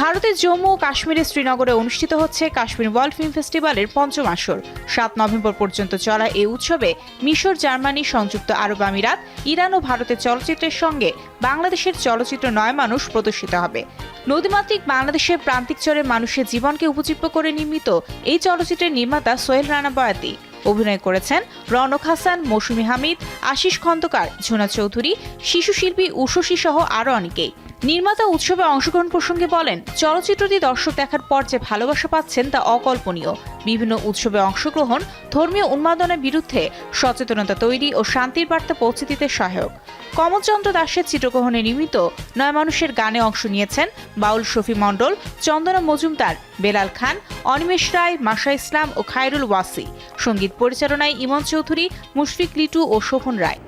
ভারতের জম্মু ও কাশ্মীরের শ্রীনগরে অনুষ্ঠিত হচ্ছে কাশ্মীর ওয়ার্ল্ড ফিল্ম ফেস্টিভ্যালের পঞ্চম আসর। সাত নভেম্বর পর্যন্ত চলা এই উৎসবে মিশর, জার্মানি, সংযুক্ত আরব আমিরাত, ইরান ও ভারতের চলচ্চিত্রের সঙ্গে বাংলাদেশের চলচ্চিত্র নয় মানুষ প্রদর্শিত হবে। নদীমাতৃক বাংলাদেশের প্রান্তিক চরের মানুষের জীবনকে উপজীব্য করে নির্মিত এই চলচ্চিত্রের নির্মাতা সোহেল রানা বয়াতি। অভিনয় করেছেন রনক হাসান, মৌসুমী হামিদ, আশিস খন্দকার, ঝুনা চৌধুরী, শিশু শিল্পী উষসী সহ আরও অনেকেই। নির্মাতা উৎসবে অংশগ্রহণ প্রসঙ্গে বলেন, চলচ্চিত্রটি দর্শক দেখার পর যে ভালোবাসা পাচ্ছেন তা অকল্পনীয়। বিভিন্ন উৎসবে অংশগ্রহণ ধর্মীয় উন্মাদনের বিরুদ্ধে সচেতনতা তৈরি ও শান্তির বার্তা পৌঁছে দিতে সহায়ক। কমলচন্দ্র দাসের চিত্রগ্রহণে নির্মিত নয় মানুষের গানে অংশ নিয়েছেন বাউল শফি মণ্ডল, চন্দনা মজুমদার, বেলাল খান, অনিমেষ রায় মাসা ইসলাম ও খায়রুল ওয়াসি। সংগীত পরিচালনায় ইমন চৌধুরী মুশফিক লিটু ও শোভন রায়।